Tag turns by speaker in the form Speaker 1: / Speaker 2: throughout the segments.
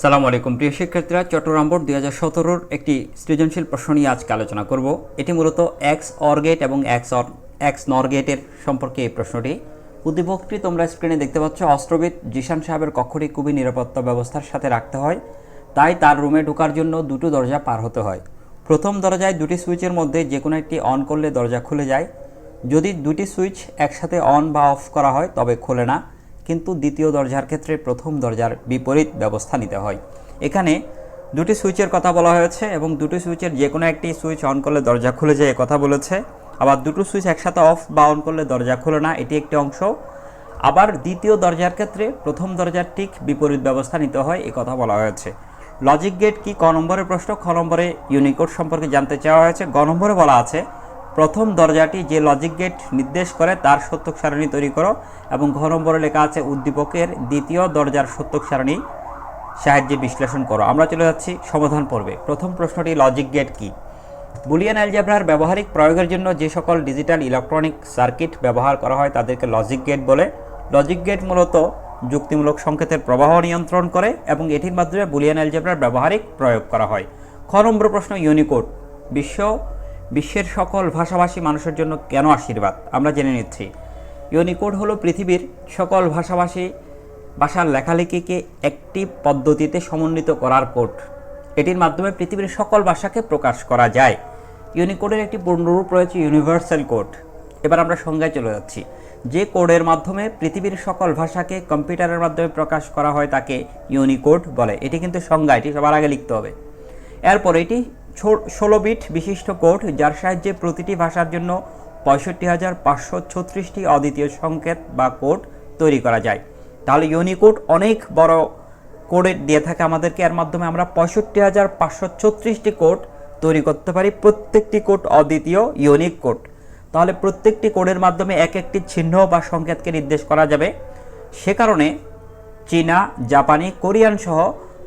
Speaker 1: সালামু আলাইকুম। প্রিয় শিক্ষার্থীরা, চট্টগ্রাম বোর্ড দুই হাজার সতেরোর একটি সৃজনশীল প্রশ্ন নিয়ে আজকে আলোচনা করব। এটি মূলত এক্স অর গেট এবং এক্স অর এক্স নর গেটের সম্পর্কে এই প্রশ্নটি। উদ্দীপকটি তোমরা স্ক্রিনে দেখতে পাচ্ছ, অস্ত্রবিদ জিশান সাহেবের কক্ষটি খুবই নিরাপত্তা ব্যবস্থার সাথে রাখতে হয়, তাই তার রুমে ঢোকার জন্য দুটো দরজা পার হতে হয়। প্রথম দরজায় দুটি সুইচের মধ্যে যে কোনো একটি অন করলে দরজা খুলে যায়। যদি দুটি সুইচ একসাথে অন বা অফ করা হয়, তবে খোলে না। কিন্তু দ্বিতীয় দরজার ক্ষেত্রে প্রথম দরজার বিপরীত ব্যবস্থা নিতে হয়। এখানে দুটি সুইচের কথা বলা হয়েছে এবং দুটি সুইচের যে কোনো একটি সুইচ অন করলে দরজা খুলে যায় কথা বলেছে। আবার দুটো সুইচ একসাথে অফ বা অন করলে দরজা খুলে না, এটি একটি অংশ। আবার দ্বিতীয় দরজার ক্ষেত্রে প্রথম দরজার ঠিক বিপরীত ব্যবস্থা নিতে হয়, এ কথা বলা হয়েছে। লজিক গেট কি? ক নম্বরের প্রশ্ন। খ নম্বরে ইউনিকোড সম্পর্কে জানতে চাওয়া হয়েছে। গ নম্বরে বলা আছে প্রথম দরজাটি যে লজিক গেট নির্দেশ করে, তার সত্যক সারণী তৈরি করো এবং ঘ নম্বরে লেখা আছে, উদ্দীপকের দ্বিতীয় দরজার সত্যক সারণী। সাহায্যে বিশ্লেষণ করো। আমরা চলে যাচ্ছি সমাধান পর্বে। প্রথম প্রশ্নটি লজিক গেট কি? বুলিয়ান অ্যালজেব্রার ব্যবহারিক প্রয়োগের জন্য যে সকল ডিজিটাল ইলেকট্রনিক সার্কিট ব্যবহার করা হয়, তাদেরকে লজিক গেট বলে। লজিক গেট মূলত যুক্তিমূলক সংকেতের প্রবাহ নিয়ন্ত্রণ করে এবং এটির মাধ্যমে বুলিয়ান অ্যালজেব্রার ব্যবহারিক প্রয়োগ করা হয়। খ নম্বর প্রশ্ন, ইউনিকোড। বিশ্ব বিশ্বের সকল ভাষাভাষী মানুষের জন্য কেন আশীর্বাদ? আমরা জেনে নিচ্ছি। ইউনিকোড হলো পৃথিবীর সকল ভাষাভাষী ভাষার লেখালেখিকে একটি পদ্ধতিতে সমন্বিত করার কোড। এটির মাধ্যমে পৃথিবীর সকল ভাষাকে প্রকাশ করা যায়। ইউনিকোডের একটি পূর্ণরূপ রয়েছে ইউনিভার্সাল কোড। এবার আমরা সংজ্ঞায় চলে যাচ্ছি। যে কোডের মাধ্যমে পৃথিবীর সকল ভাষাকে কম্পিউটারের মাধ্যমে প্রকাশ করা হয় তাকে ইউনিকোড বলে। এটি কিন্তু সংজ্ঞা, এটি সবার আগে লিখতে হবে। এরপর এটি ষোলো বিট বিশিষ্ট কোড, যার সাহায্যে প্রতিটি ভাষার জন্য পঁয়ষট্টি হাজার পাঁচশো ছত্রিশটি অদ্বিতীয় সংকেত বা কোড তৈরি করা যায়। তাহলে ইউনিকোড অনেক বড় কোডে দিয়ে থাকে আমাদেরকে, এর মাধ্যমে আমরা পঁয়ষট্টি হাজার পাঁচশো ছত্রিশটি কোড তৈরি করতে পারি, প্রত্যেকটি কোড অদ্বিতীয় ইউনিক কোড তাহলে প্রত্যেকটি কোডের মাধ্যমে এক একটি চিহ্ন বা সংকেতকে নির্দেশ করা যাবে। সে কারণে চীনা, জাপানি, কোরিয়ান সহ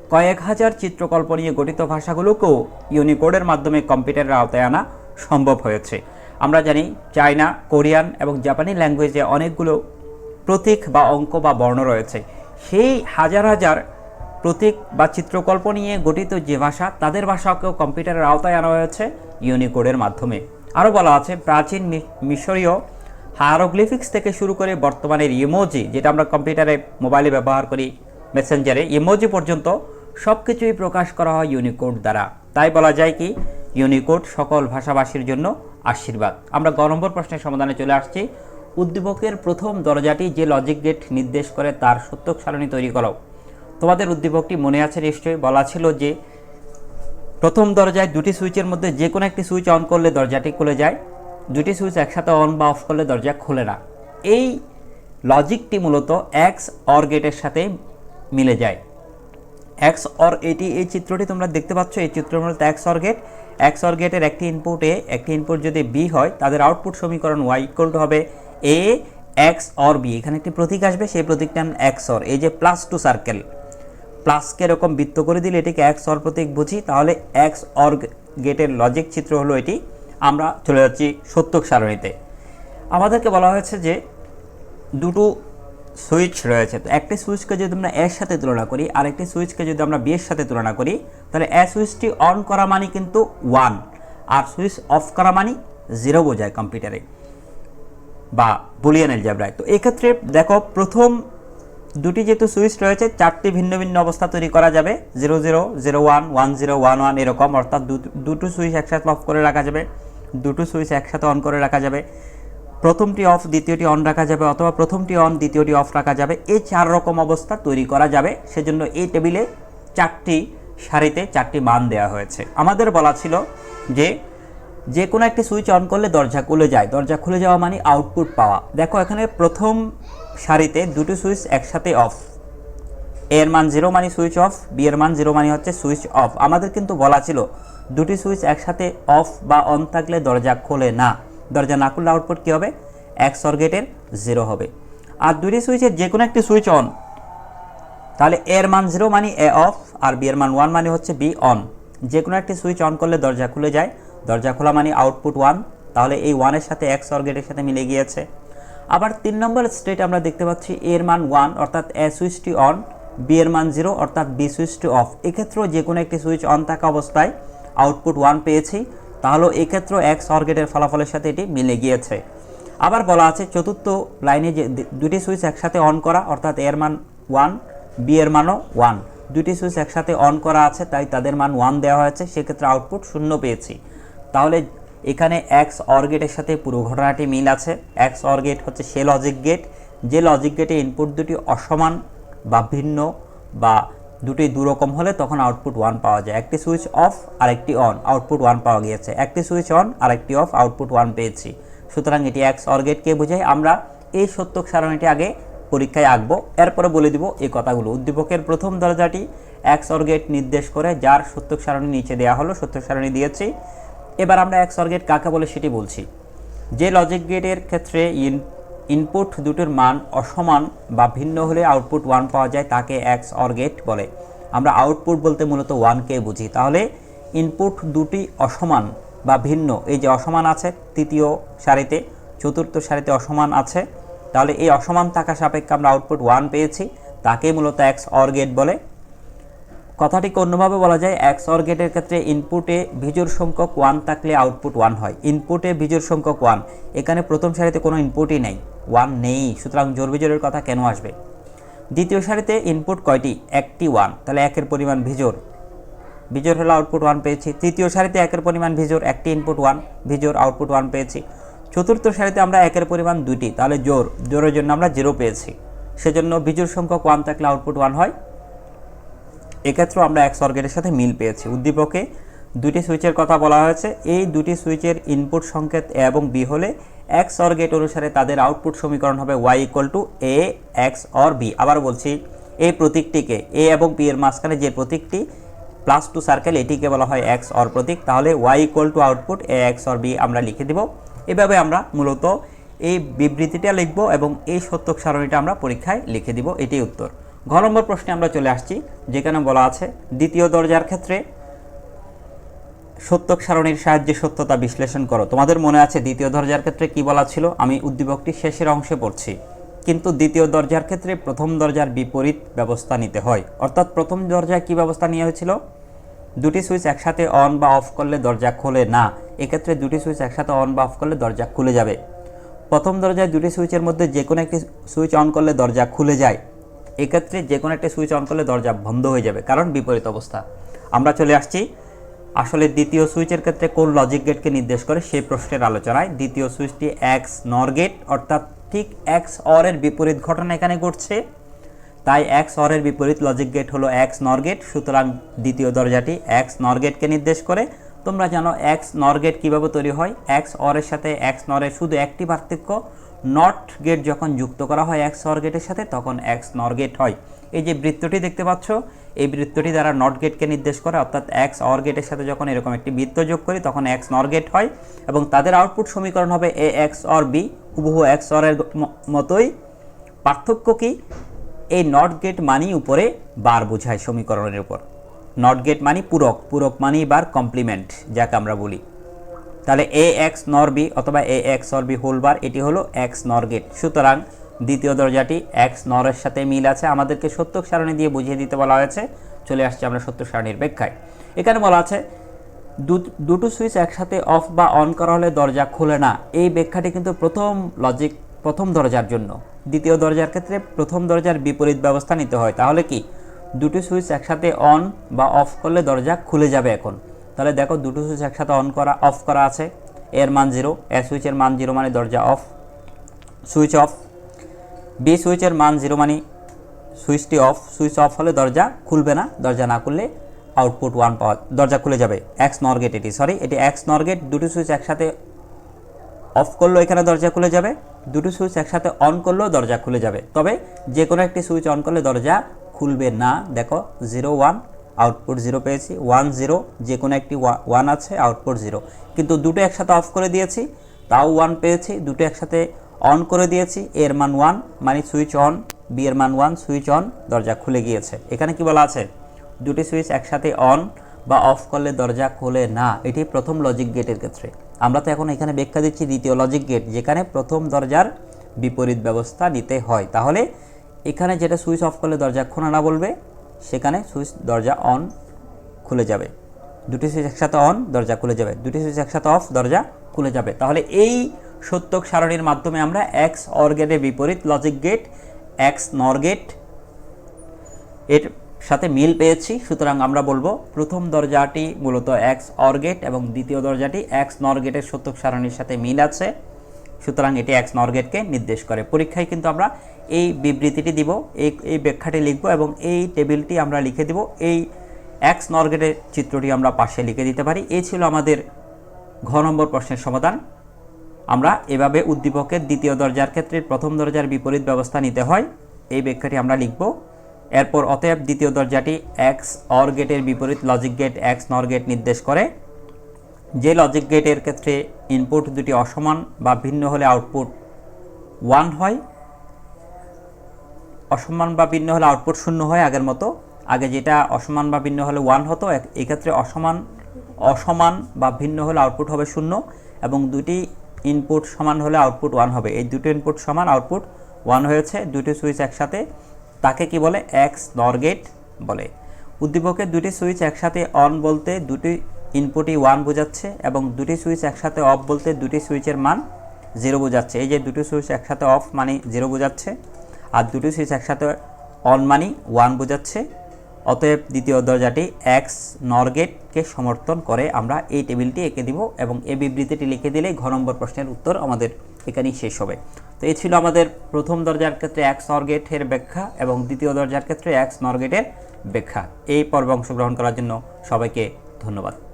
Speaker 1: কয়েক হাজার চিত্রকল্প নিয়ে গঠিত ভাষাগুলোকেও ইউনিকোডের মাধ্যমে কম্পিউটারের আওতায় আনা সম্ভব হয়েছে। আমরা জানি চায়না, কোরিয়ান এবং জাপানি ল্যাঙ্গুয়েজে অনেকগুলো প্রতীক বা অঙ্ক বা বর্ণ রয়েছে। সেই হাজার হাজার প্রতীক বা চিত্রকল্প নিয়ে গঠিত যে ভাষা, তাদের ভাষাকেও কম্পিউটারের আওতায় আনা হয়েছে ইউনিকোডের মাধ্যমে। আরও বলা আছে, প্রাচীন মিশরীয় হায়ারোগ্লিফিক্স থেকে শুরু করে বর্তমানের ইমোজি, যেটা আমরা কম্পিউটারে, মোবাইলে ব্যবহার করি, মেসেঞ্জারে, ইমোজি পর্যন্ত সব কিছুই প্রকাশ করা হয় ইউনিকোড দ্বারা। তাই বলা যায় কি, ইউনিকোড সকল ভাষাভাষীর জন্য আশীর্বাদ। আমরা গ নম্বর প্রশ্নের সমাধানে চলে আসছি। উদ্দীপকের প্রথম দরজাটি যে লজিক গেট নির্দেশ করে তার সত্যক সারণী তৈরি করো। তোমাদের উদ্দীপকটি মনে আছে নিশ্চয়ই, বলা ছিল যে প্রথম দরজায় দুটি সুইচের মধ্যে যে কোনো একটি সুইচ অন করলে দরজাটি খুলে যায়, দুটি সুইচ একসাথে অন বা অফ করলে দরজা খোলে না। এই লজিকটি মূলত এক্স অর গেটের সাথে মিলে যায়। এক্স অর এটি এই চিত্রটি তোমরা দেখতে পাচ্ছ। এই চিত্র মূলত XOR gate x or গেটের একটি ইনপুটে একটি ইনপুট যদি বি হয়, তাদের আউটপুট সমীকরণ ওয়াই ইকুয়াল টু হবে? এ এক্স অর বি এখানে একটি প্রতীক আসবে, সেই প্রতীকটা এক্স অর এই যে প্লাস টু সার্কেল প্লাসকে এরকম বৃত্ত করে দিলে এটিকে এক্স অর প্রতীক বুঝি, তাহলে এক্স অর গেটের লজিক চিত্র হলো এটি। আমরা চলে যাচ্ছি সত্যক সারণীতে। আমাদেরকে বলা হয়েছে যে দুটো সুইচ রয়েছে। তো একটি সুইচকে যদি আমরা এর সাথে তুলনা করি আর একটি সুইচকে যদি আমরা বি এর সাথে তুলনা করি, তাহলে এ সুইচটি অন করা মানে কিন্তু ওয়ান, আর সুইচ অফ করা মানে জিরো বোঝায় কম্পিউটারে বা বুলিয়ান এলজাব্রায় তো এক্ষেত্রে দেখো, প্রথম দুটি যেহেতু সুইচ রয়েছে, চারটি ভিন্ন ভিন্ন অবস্থা তৈরি করা যাবে। Zero zero zero one one zero, one one এরকম, অর্থাৎ দুটো সুইচ একসাথে অফ করে রাখা যাবে, দুটো সুইচ একসাথে অন করে রাখা যাবে। প্রথমটি অফ দ্বিতীয়টি অন রাখা যাবে অথবা প্রথমটি অন দ্বিতীয়টি অফ রাখা যাবে। এই চার রকম অবস্থা তৈরি করা যাবে। সেজন্য এই টেবিলে চারটি সারিতে চারটি মান দেওয়া হয়েছে। আমাদের বলা ছিল যে যে কোনো একটি সুইচ অন করলে দরজা খুলে যায়। দরজা খুলে যাওয়া মানে আউটপুট পাওয়া। দেখো, এখানে প্রথম সারিতে দুটো সুইচ একসাথে অফ এর মান জিরো মানি সুইচ অফ বি এর মান জিরো মানি হচ্ছে সুইচ অফ আমাদের কিন্তু বলা ছিল দুটি সুইচ একসাথে অফ বা অন থাকলে দরজা খোলে না। দরজা না খুললে আউটপুট কী হবে? এক সর্গেটের জিরো হবে। আর দুটি সুইচের যে কোনো একটি সুইচ অন তাহলে এর মান জিরো মানে এ অফ আর বি এর মান ওয়ান মানে হচ্ছে বি অন যে কোনো একটি সুইচ অন করলে দরজা খুলে যায়। দরজা খোলা মানে আউটপুট ওয়ান তাহলে এই ওয়ানের সাথে এক্স অর্গেটের সাথে মিলে গিয়েছে। আবার তিন নম্বর স্টেট আমরা দেখতে পাচ্ছি এর মান ওয়ান অর্থাৎ এ সুইচটি অন বি এর মান জিরো অর্থাৎ বি সুইচটি অফ এক্ষেত্রেও যে কোনো একটি সুইচ অন থাকা অবস্থায় আউটপুট ওয়ান পেয়েছি। তাহলে এক্ষেত্রেও এক্স অর ফলাফলের সাথে এটি মিলে গিয়েছে। আবার বলা আছে চতুর্থ লাইনে যে দুটি সুইচ একসাথে অন করা, অর্থাৎ এর মান ওয়ান বি এর মানও ওয়ান দুটি সুইচ একসাথে অন করা আছে, তাই তাদের মান ওয়ান দেওয়া হয়েছে, সেক্ষেত্রে আউটপুট শূন্য পেয়েছি। তাহলে এখানে এক্স অর গেটের সাথে পুরো ঘটনাটি মিল আছে। এক্স অর গেট হচ্ছে সে লজিক গেট যে লজিক গেটে ইনপুট দুটি অসমান বা ভিন্ন বা দুটি দুরকম হলে তখন আউটপুট ওয়ান পাওয়া যায়। একটি সুইচ অফ আর একটি অন আউটপুট ওয়ান পাওয়া গিয়েছে। একটি সুইচ অন আর একটি অফ আউটপুট ওয়ান পেয়েছি। সুতরাং এটি এক্স অর গেটকে বোঝায়। আমরা এই সত্যক সারণীটি আগে পরীক্ষায় আঁকবো। এরপরে বলে দিব এই কথাগুলো। উদ্দীপকের প্রথম দরজাটি এক্স অর গেট নির্দেশ করে, যার সত্যক সারণী নিচে দেওয়া হলো, সত্যক সারণী দিয়েছি। এবার আমরা এক্স অর গেট কাকে বলে সেটি বলছি। যে লজিক গেটের ক্ষেত্রে ইন ইনপুট দুটোর মান অসমান বা ভিন্ন হলে আউটপুট ওয়ান পাওয়া যায় তাকে এক্স অর গেট বলে। আমরা আউটপুট বলতে মূলত ওয়ানকে বুঝি। তাহলে ইনপুট দুটি অসমান বা ভিন্ন, এই যে অসমান আছে, তৃতীয় সারিতে, চতুর্থ সারিতে অসমান আছে, তাহলে এই অসমান থাকা সাপেক্ষে আমরা আউটপুট ওয়ান পেয়েছি, তাকে মূলত এক্স অর গেট বলে। কথাটিকে অন্যভাবে বলা যায় এক্স অর গেটের ক্ষেত্রে ইনপুটে বিজোড় সংখ্যক ওয়ান থাকলে আউটপুট ওয়ান হয়। ইনপুটে বিজোড় সংখ্যক ওয়ান এখানে প্রথম সারিতে কোনো ইনপুটই নেই। ওয়ান নেই। সুতরাং জোর বিজোড়ের কথা কেন আসবে? দ্বিতীয় সারিতে ইনপুট কয়টি? একটি ওয়ান তাহলে একের পরিমাণ বিজোড় বিজোড় হলো আউটপুট ওয়ান পেয়েছি। তৃতীয় সারিতে একের পরিমাণ ভিজোর। একটি ইনপুট ওয়ান ভিজোর আউটপুট ওয়ান পেয়েছি। চতুর্থ সারিতে আমরা একের পরিমাণ দুটি তাহলে জোর। জোরের জন্য আমরা জিরো পেয়েছি। সেজন্য বিজোড় সংখ্যক ওয়ান থাকলে আউটপুট ওয়ান হয়। এক্ষেত্রেও আমরা এক্স অর্গেটের সাথে মিল পেয়েছি। উদ্দীপকে দুটি সুইচের কথা বলা হয়েছে। এই দুটি সুইচের ইনপুট সংকেত এ এবং বি হলে এক্স অর গেট অনুসারে তাদের আউটপুট সমীকরণ হবে Y equal to A XOR B আবার বলছি, এই প্রতীকটিকে এ এবং বি এর মাঝখানে যে প্রতীকটি প্লাস টু সার্কেল এটিকে বলা হয় এক্স অর প্রতীক। তাহলে Y equal to output A XOR B আমরা লিখে দিব। এভাবে আমরা মূলত এই বিবৃতিটা লিখব এবং এই সত্যক সারণীটা আমরা পরীক্ষায় লিখে দিব। এটাই উত্তর। ঘ নম্বর প্রশ্নে আমরা চলে আসছি, যেখানে বলা আছে, দ্বিতীয় দরজার ক্ষেত্রে সত্যক সারণীর সাহায্যে সত্যতা বিশ্লেষণ করো। তোমাদের মনে আছে দ্বিতীয় দরজার ক্ষেত্রে কি বলা ছিল? আমি উদ্দীপকটি শেষের অংশে পড়ছি। কিন্তু দ্বিতীয় দরজার ক্ষেত্রে প্রথম দরজার বিপরীত ব্যবস্থা নিতে হয়। অর্থাৎ প্রথম দরজায় কি ব্যবস্থা নেওয়া হয়েছিল? দুটি সুইচ একসাথে অন বা অফ করলে দরজা খোলে না। এক্ষেত্রে দুটি সুইচ একসাথে অন বা অফ করলে দরজা খুলে যাবে। প্রথম দরজায় দুটি সুইচের মধ্যে যে কোনো একটি সুইচ অন করলে দরজা খুলে যায়। এক্ষেত্রে যে কোনো একটি সুইচ অন করলে দরজা বন্ধ হয়ে যাবে, কারণ বিপরীত অবস্থা। আমরা চলে আসছি আসলে দ্বিতীয় সুইচের ক্ষেত্রে কোন লজিক গেটকে নির্দেশ করে সেই প্রশ্নের আলোচনায়। দ্বিতীয় সুইচটি এক্স নর গেট অর্থাৎ ঠিক এক্স অরের বিপরীত ঘটনা এখানে ঘটছে। তাই এক্স অরের বিপরীত লজিক গেট হলো এক্স নর গেট সুতরাং দ্বিতীয় দরজাটি এক্স নর গেটকে নির্দেশ করে। তোমরা জানো এক্স নর গেট কীভাবে তৈরি হয়? এক্স অরের সাথে এক্স নরের শুধু একটি পার্থক্য নট গেট যখন যুক্ত করা হয় এক্স অর গেটের সাথে, তখন এক্স নর গেট হয়। এই যে বৃত্তটি দেখতে পাচ্ছ, এই বৃত্তটি দ্বারা নট গেটকে নির্দেশ করে, অর্থাৎ এক্স অর গেটের সাথে যখন এরকম একটি বৃত্ত যোগ করি, তখন এক্স নর গেট হয় এবং তাদের আউটপুট সমীকরণ হবে এ এক্স অর বি হুবহু এক্স অরের মতোই। পার্থক্য কি? এই নট গেট মানি উপরে বার বোঝায় সমীকরণের উপর। নট গেট মানি পূরক পূরক মানি বার কমপ্লিমেন্ট যাকে আমরা বলি। তাহলে এ এক্স নর বি অথবা A XOR B whole bar এটি হলো এক্স নর গেট সুতরাং দ্বিতীয় দরজাটি এক্স নরের সাথে মিল আছে। আমাদেরকে সত্যক সারণী দিয়ে বুঝিয়ে দিতে বলা হয়েছে। চলে আসছে আমরা সত্য সারণীর ব্যাখ্যায়। এখানে বলা আছে দুটো সুইচ একসাথে অফ বা অন করা হলে দরজা খোলে না। এই ব্যাখ্যাটি কিন্তু প্রথম লজিক প্রথম দরজার জন্য। দ্বিতীয় দরজার ক্ষেত্রে প্রথম দরজার বিপরীত ব্যবস্থা নিতে হয়। তাহলে কি? দুটো সুইচ একসাথে অন বা অফ করলে দরজা খুলে যাবে এখন। তাহলে দেখো দুটো সুইচ একসাথে অন করা, অফ করা আছে। এর মান জিরো, এ সুইচের মান জিরো মানে দরজা অফ, সুইচ অফ। বি সুইচের মান জিরো মানে সুইচটি অফ, সুইচ অফ হলে দরজা খুলবে না, দরজা না খুললে আউটপুট ওয়ান পাওয়া, দরজা খুলে যাবে এক্স নর গেট এটি সরি এটি এক্স নর গেট দুটো সুইচ একসাথে অফ করলেও এখানে দরজা খুলে যাবে, দুটো সুইচ একসাথে অন করলেও দরজা খুলে যাবে। তবে যে কোনো একটি সুইচ অন করলে দরজা খুলবে না। দেখো জিরো ওয়ান আউটপুট জিরো পেয়েছি। ওয়ান জিরো যে কোনো একটি ওয়ান আছে আউটপুট জিরো কিন্তু দুটো একসাথে অফ করে দিয়েছি, তাও ওয়ান পেয়েছি। দুটো একসাথে অন করে দিয়েছি, এর মান ওয়ান মানে সুইচ অন বি এর মান ওয়ান সুইচ অন দরজা খুলে গিয়েছে। এখানে কি বলা আছে? দুটি সুইচ একসাথে অন বা অফ করলে দরজা খোলে না। এটি প্রথম লজিক গেটের ক্ষেত্রে। আমরা তো এখন এখানে ব্যাখ্যা দিচ্ছি দ্বিতীয় লজিক গেট যেখানে প্রথম দরজার বিপরীত ব্যবস্থা নিতে হয়। তাহলে এখানে যেটা সুইচ অফ করলে দরজা খোলা না বলবে, সেখানে সুইচ দরজা অন খুলে যাবে। দুটি সুইচ একসাথে অন, দরজা খুলে যাবে। দুটি সুইচ একসাথে অফ, দরজা খুলে যাবে। তাহলে এই সত্যক সারণীর মাধ্যমে আমরা এক্স অর গেটের বিপরীত লজিক গেট এক্স নর গেটের সাথে মিল পেয়েছি। সুতরাং আমরা বলব প্রথম দরজাটি মূলত এক্স অর গেট এবং দ্বিতীয় দরজাটি এক্স নর গেটের সত্যক সারণীর সাথে মিল আছে। সুতরাং এটি এক্স নর গেটকে নির্দেশ করে। পরীক্ষায় কিন্তু আমরা এই বিবৃতিটি দিব, এই এই ব্যাখ্যাটি লিখব এবং এই টেবিলটি আমরা লিখে দিব। এই এক্স নর গেটের চিত্রটি আমরা পাশে লিখে দিতে পারি। এই ছিল আমাদের ঘ নম্বর প্রশ্নের সমাধান। আমরা এভাবে উদ্দীপকের দ্বিতীয় দরজার ক্ষেত্রে প্রথম দরজার বিপরীত ব্যবস্থা নিতে হয়। এই ব্যাখ্যাটি আমরা লিখব। এরপর অতএব দ্বিতীয় দরজাটি এক্স অর গেটের বিপরীত logic gate XNOR gate নির্দেশ করে। যে লজিক গেটের ক্ষেত্রে ইনপুট দুটি অসমান বা ভিন্ন হলে আউটপুট ওয়ান হয়। অসমান বা ভিন্ন হলে আউটপুট শূন্য হয় আগের মতো। আগে যেটা অসমান বা ভিন্ন হলে ওয়ান হতো এক্ষেত্রে অসমান অসমান বা ভিন্ন হলে আউটপুট হবে শূন্য এবং দুটি ইনপুট সমান হলে আউটপুট ওয়ান হবে। এই দুটো ইনপুট সমান, আউটপুট ওয়ান হয়েছে, দুটি সুইচ একসাথে, তাকে কি বলে? এক্স, নর গেট বলে। উদ্দীপকের দুটি সুইচ একসাথে অন বলতে দুটি ইনপুটই ওয়ান বোঝাচ্ছে এবং দুটি সুইচ একসাথে অফ বলতে দুটি সুইচের মান জিরো বোঝাচ্ছে। এই যে দুটি সুইচ একসাথে অফ মানে জিরো বোঝাচ্ছে আর দুটি সুইচ একসাথে অন মানি ওয়ান বোঝাচ্ছে। অতএব দ্বিতীয় দরজাটি এক্স নর গেটকে সমর্থন করে। আমরা এই টেবিলটি এঁকে দিব এবং এই বিবৃতিটি লিখে দিলেই ঘ নম্বর প্রশ্নের উত্তর আমাদের এখানেই শেষ হবে। তো এই ছিল আমাদের প্রথম দরজার ক্ষেত্রে এক্স নর গেটের ব্যাখ্যা এবং দ্বিতীয় দরজার ক্ষেত্রে এক্স নর গেটের ব্যাখ্যা। এই পর্বে অংশগ্রহণ করার জন্য সবাইকে ধন্যবাদ।